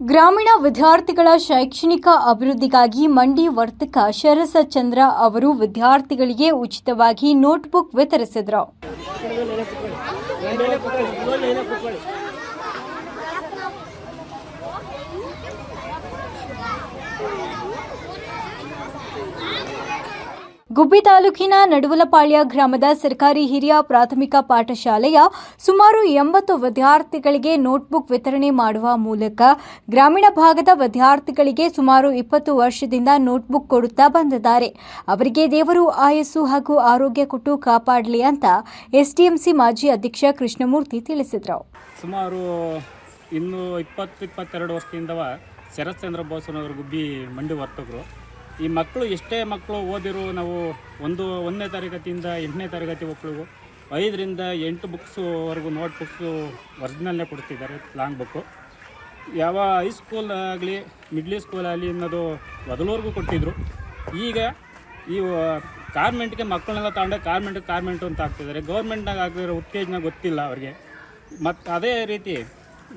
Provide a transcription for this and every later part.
ಗ್ರಾಮೀಣ ವಿದ್ಯಾರ್ಥಿಗಳ ಶೈಕ್ಷಣಿಕ ಅಭಿವೃದ್ಧಿಗಾಗಿ ಮಂಡಿ ವರ್ತಕ ಶರಸ ಚಂದ್ರ ಅವರು ವಿದ್ಯಾರ್ಥಿಗಳಿಗೆ ಉಚಿತವಾಗಿ ನೋಟ್ಬುಕ್ ವಿತರಿಸಿದರು. ಗುಬ್ಬಿ ತಾಲೂಕಿನ ನಡುವಲಪಾಳ್ಯ ಗ್ರಾಮದ ಸರ್ಕಾರಿ ಹಿರಿಯ ಪ್ರಾಥಮಿಕ ಪಾಠಶಾಲೆಯ ಸುಮಾರು ಎಂಬತ್ತು ವಿದ್ಯಾರ್ಥಿಗಳಿಗೆ ನೋಟ್ಬುಕ್ ವಿತರಣೆ ಮಾಡುವ ಮೂಲಕ ಗ್ರಾಮೀಣ ಭಾಗದ ವಿದ್ಯಾರ್ಥಿಗಳಿಗೆ ಸುಮಾರು ಇಪ್ಪತ್ತು ವರ್ಷದಿಂದ ನೋಟ್ಬುಕ್ ಕೊಡುತ್ತಾ ಬಂದಿದ್ದಾರೆ. ಅವರಿಗೆ ದೇವರು ಆಯಸ್ಸು ಹಾಗೂ ಆರೋಗ್ಯ ಕೊಟ್ಟು ಕಾಪಾಡಲಿ ಅಂತ ಎಸ್ಡಿಎಂಸಿ ಮಾಜಿ ಅಧ್ಯಕ್ಷ ಕೃಷ್ಣಮೂರ್ತಿ ತಿಳಿಸಿದರು. ಸುಮಾರು ಇನ್ನು ಇಪ್ಪತ್ತು ಇಪ್ಪತ್ತೆರಡು ವರ್ಷದಿಂದ ಶರತ್ ಚಂದ್ರ ಬೋಸನವರು ಗುಬ್ಬಿ ಮಂಡಿ ವರ್ತಕರು ಈ ಮಕ್ಕಳು ಎಷ್ಟೇ ಮಕ್ಕಳು ಓದಿರು ನಾವು ಒಂದು, ಒಂದನೇ ತರಗತಿಯಿಂದ ಎಂಟನೇ ತರಗತಿ ಮಕ್ಕಳಿಗೂ, ಐದರಿಂದ ಎಂಟು ಬುಕ್ಸುವರೆಗೂ ನೋಟ್ ಬುಕ್ಸು ಒರಿಜಿನಲ್ನೇ ಕೊಡ್ತಿದ್ದಾರೆ ಲಾಂಗ್ ಬುಕ್ಕು ಯಾವ ಹೈಸ್ಕೂಲ್ ಆಗಲಿ ಮಿಡ್ಲಿ ಸ್ಕೂಲ್ ಆಗಲಿ ಅನ್ನೋದು ಮೊದಲವರೆಗೂ ಕೊಟ್ಟಿದ್ದರು ಈಗ ಈ ಕಾರ್ಮೆಂಟ್ಗೆ ಮಕ್ಕಳನ್ನೆಲ್ಲ ತಗೊಂಡೆ ಕಾರ್ಮೆಂಟ್ ಕಾರ್ಮೆಂಟ್ ಅಂತ ಆಗ್ತಿದ್ದಾರೆ ಗೌರ್ಮೆಂಟ್ನಾಗ ಆಗಿರೋ ಉತ್ತೇಜನ ಗೊತ್ತಿಲ್ಲ ಅವ್ರಿಗೆ. ಮತ್ತು ಅದೇ ರೀತಿ,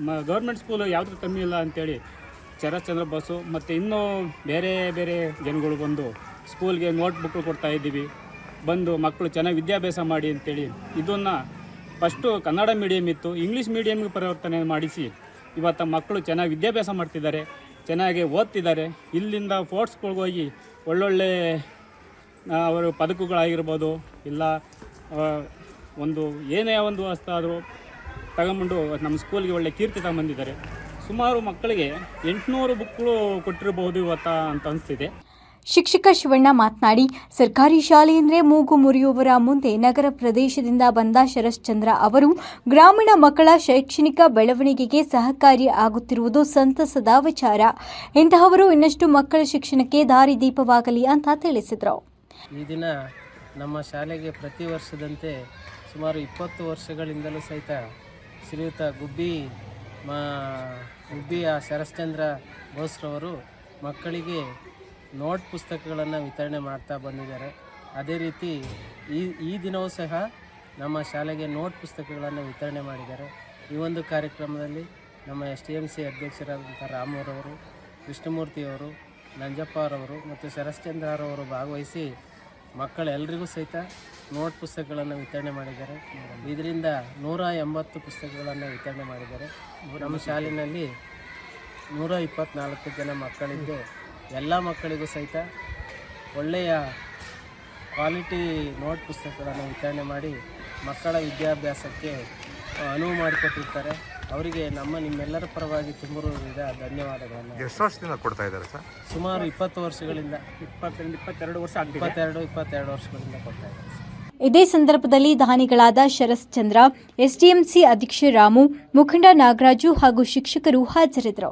ಮ ಗೌರ್ಮೆಂಟ್ ಸ್ಕೂಲು ಯಾವುದಕ್ಕೂ ಕಮ್ಮಿ ಇಲ್ಲ ಅಂತೇಳಿ ಚಂದ್ರ ಬಸ್ಸು ಮತ್ತು ಇನ್ನೂ ಬೇರೆ ಬೇರೆ ಜನಗಳು ಬಂದು ಸ್ಕೂಲ್ಗೆ ನೋಟ್ಬುಕ್ಗಳು ಕೊಡ್ತಾ ಇದ್ದೀವಿ. ಬಂದು ಮಕ್ಕಳು ಚೆನ್ನಾಗಿ ವಿದ್ಯಾಭ್ಯಾಸ ಮಾಡಿ ಅಂತೇಳಿ. ಇದನ್ನು ಫಸ್ಟು ಕನ್ನಡ ಮೀಡಿಯಮ್ ಇತ್ತು ಇಂಗ್ಲೀಷ್ ಮೀಡಿಯಮ್ಗೆ ಪರಿವರ್ತನೆ ಮಾಡಿಸಿ. ಇವತ್ತು ಮಕ್ಕಳು ಚೆನ್ನಾಗಿ ವಿದ್ಯಾಭ್ಯಾಸ ಮಾಡ್ತಿದ್ದಾರೆ, ಚೆನ್ನಾಗಿ ಓದ್ತಿದ್ದಾರೆ. ಇಲ್ಲಿಂದ ಹೋಗಿ ಒಳ್ಳೊಳ್ಳೆ ಅವರು ಪದಕಗಳಾಗಿರ್ಬೋದು, ಇಲ್ಲ ಒಂದು ಏನೇ ಒಂದು ಹಸ್ತಾದರೂ ತಗೊಂಬಂಡು ನಮ್ಮ ಸ್ಕೂಲ್ಗೆ ಒಳ್ಳೆ ಕೀರ್ತಿ ತಗೊಂಬಂದಿದ್ದಾರೆ ಸುಮಾರು ಮಕ್ಕಳಿಗೆ ಎಂಟುನೂರು ಬುಕ್ಗಳು ಕೊಟ್ಟಿರಬಹುದು ಇವತ್ತ ಅಂತ ಅನಿಸ್ತಿದೆ. ಶಿಕ್ಷಕ ಶಿವಣ್ಣ ಮಾತನಾಡಿ ಸರ್ಕಾರಿ ಶಾಲೆ ಎಂದರೆ ಮೂಗು ಮುರಿಯುವವರ ಮುಂದೆ ನಗರ ಪ್ರದೇಶದಿಂದ ಬಂದ ಶರಶ್ಚಂದ್ರ ಅವರು ಗ್ರಾಮೀಣ ಮಕ್ಕಳ ಶೈಕ್ಷಣಿಕ ಬೆಳವಣಿಗೆಗೆ ಸಹಕಾರಿ ಆಗುತ್ತಿರುವುದು ಸಂತಸದ ವಿಚಾರ. ಇಂತಹವರು ಇನ್ನಷ್ಟು ಮಕ್ಕಳ ಶಿಕ್ಷಣಕ್ಕೆ ದಾರಿದೀಪವಾಗಲಿ ಅಂತ ತಿಳಿಸಿದರು. ಈ ದಿನ ನಮ್ಮ ಶಾಲೆಗೆ ಪ್ರತಿ ವರ್ಷದಂತೆ ಸುಮಾರು ಇಪ್ಪತ್ತು ವರ್ಷಗಳಿಂದಲೂ ಸಹಿತ ಶ್ರೀಯುತ ಗುಬ್ಬಿ ಮಾ ಉಬ್ಬಿಯ ಶರಶ್ಚಂದ್ರ ಬೋಸ್ರವರು ಮಕ್ಕಳಿಗೆ ನೋಟ್ ಪುಸ್ತಕಗಳನ್ನು ವಿತರಣೆ ಮಾಡ್ತಾ ಬಂದಿದ್ದಾರೆ. ಅದೇ ರೀತಿ ಈ ಈ ದಿನವೂ ಸಹ ನಮ್ಮ ಶಾಲೆಗೆ ನೋಟ್ ಪುಸ್ತಕಗಳನ್ನು ವಿತರಣೆ ಮಾಡಿದ್ದಾರೆ. ಈ ಒಂದು ಕಾರ್ಯಕ್ರಮದಲ್ಲಿ ನಮ್ಮ ಎಸ್ ಟಿ ಎಂ ಸಿ ಅಧ್ಯಕ್ಷರಾದಂಥ ರಾಮೂರವರು ಕೃಷ್ಣಮೂರ್ತಿಯವರು ನಂಜಪ್ಪರವರು ಮತ್ತು ಶರಶ್ಚಂದ್ರರವರು ಭಾಗವಹಿಸಿ ಮಕ್ಕಳೆಲ್ಲರಿಗೂ ಸಹಿತ ನೋಟ್ ಪುಸ್ತಕಗಳನ್ನು ವಿತರಣೆ ಮಾಡಿದ್ದಾರೆ. ಇದರಿಂದ ನೂರ ಎಂಬತ್ತು ಪುಸ್ತಕಗಳನ್ನು ವಿತರಣೆ ಮಾಡಿದ್ದಾರೆ. ನಮ್ಮ ಶಾಲೆಯಲ್ಲಿ ನೂರ ಇಪ್ಪತ್ತ್ನಾಲ್ಕು ಜನ ಮಕ್ಕಳಿದ್ದು ಎಲ್ಲ ಮಕ್ಕಳಿಗೂ ಸಹಿತ ಒಳ್ಳೆಯ ಕ್ವಾಲಿಟಿ ನೋಟ್ ಪುಸ್ತಕಗಳನ್ನು ವಿತರಣೆ ಮಾಡಿ ಮಕ್ಕಳ ವಿದ್ಯಾಭ್ಯಾಸಕ್ಕೆ ಅನುವು ಮಾಡಿಕೊಟ್ಟಿರ್ತಾರೆ. ಅವರಿಗೆ ನಮ್ಮ ನಿಮ್ಮೆಲ್ಲರ ಪರವಾಗಿ ತುಂಬಿರುವುದರಿಂದ ಧನ್ಯವಾದಗಳನ್ನು. ಎಷ್ಟು ವರ್ಷದಿಂದ ಕೊಡ್ತಾ ಇದ್ದಾರೆ ಸರ್? ಸುಮಾರು ಇಪ್ಪತ್ತು ವರ್ಷಗಳಿಂದ ಇಪ್ಪತ್ತರಿಂದ ಇಪ್ಪತ್ತೆರಡು ವರ್ಷ ಇಪ್ಪತ್ತೆರಡು ಇಪ್ಪತ್ತೆರಡು ವರ್ಷಗಳಿಂದ ಕೊಡ್ತಾ ಇದ್ದಾರೆ. ಇದೇ ಸಂದರ್ಭದಲ್ಲಿ ದಾನಿಗಳಾದ ಶರಶ್ಚಂದ್ರ ಎಸ್ಡಿಎಂಸಿ ಅಧ್ಯಕ್ಷ ರಾಮು ಮುಖಂಡ ನಾಗರಾಜು ಹಾಗೂ ಶಿಕ್ಷಕರು ಹಾಜರಿದ್ದರು.